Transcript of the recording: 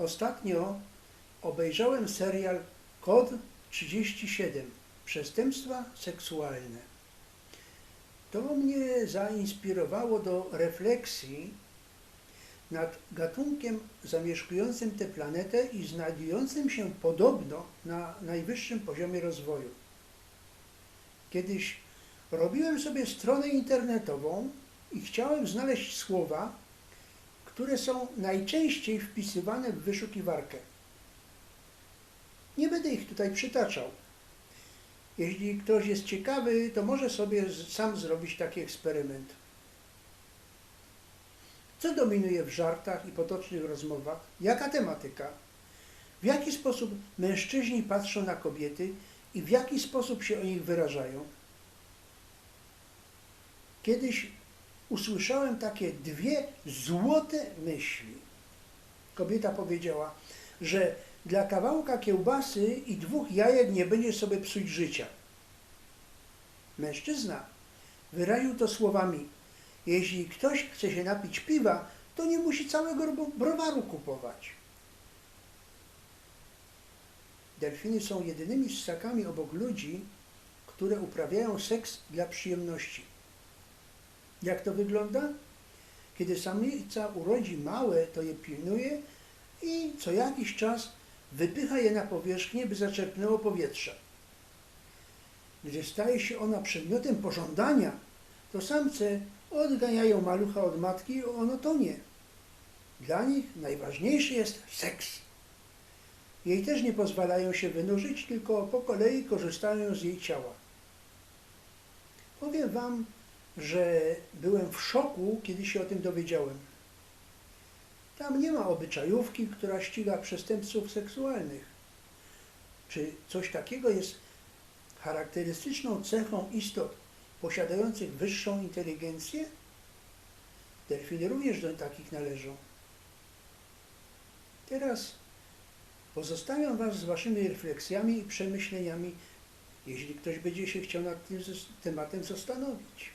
Ostatnio obejrzałem serial Kod 37 Przestępstwa seksualne. To mnie zainspirowało do refleksji nad gatunkiem zamieszkującym tę planetę i znajdującym się podobno na najwyższym poziomie rozwoju. Kiedyś robiłem sobie stronę internetową i chciałem znaleźć słowa, które są najczęściej wpisywane w wyszukiwarkę. Nie będę ich tutaj przytaczał. Jeśli ktoś jest ciekawy, to może sobie sam zrobić taki eksperyment. Co dominuje w żartach i potocznych rozmowach? Jaka tematyka? W jaki sposób mężczyźni patrzą na kobiety i w jaki sposób się o nich wyrażają? Kiedyś usłyszałem takie dwie złote myśli. Kobieta powiedziała, że dla kawałka kiełbasy i dwóch jajek nie będzie sobie psuć życia. Mężczyzna wyraził to słowami: Jeśli ktoś chce się napić piwa, to nie musi całego bro- browaru kupować. Delfiny są jedynymi ssakami obok ludzi, które uprawiają seks dla przyjemności. Jak to wygląda? Kiedy samica urodzi małe, to je pilnuje i co jakiś czas wypycha je na powierzchnię, by zaczerpnęło powietrza. Gdy staje się ona przedmiotem pożądania, to samce odganiają malucha od matki i ono tonie. Dla nich najważniejszy jest seks. Jej też nie pozwalają się wynurzyć, tylko po kolei korzystają z jej ciała. Powiem Wam, że byłem w szoku, kiedy się o tym dowiedziałem. Tam nie ma obyczajówki, która ściga przestępców seksualnych. Czy coś takiego jest charakterystyczną cechą istot posiadających wyższą inteligencję? Delfiny również do takich należą. Teraz pozostawiam Was z Waszymi refleksjami i przemyśleniami, jeśli ktoś będzie się chciał nad tym tematem zastanowić.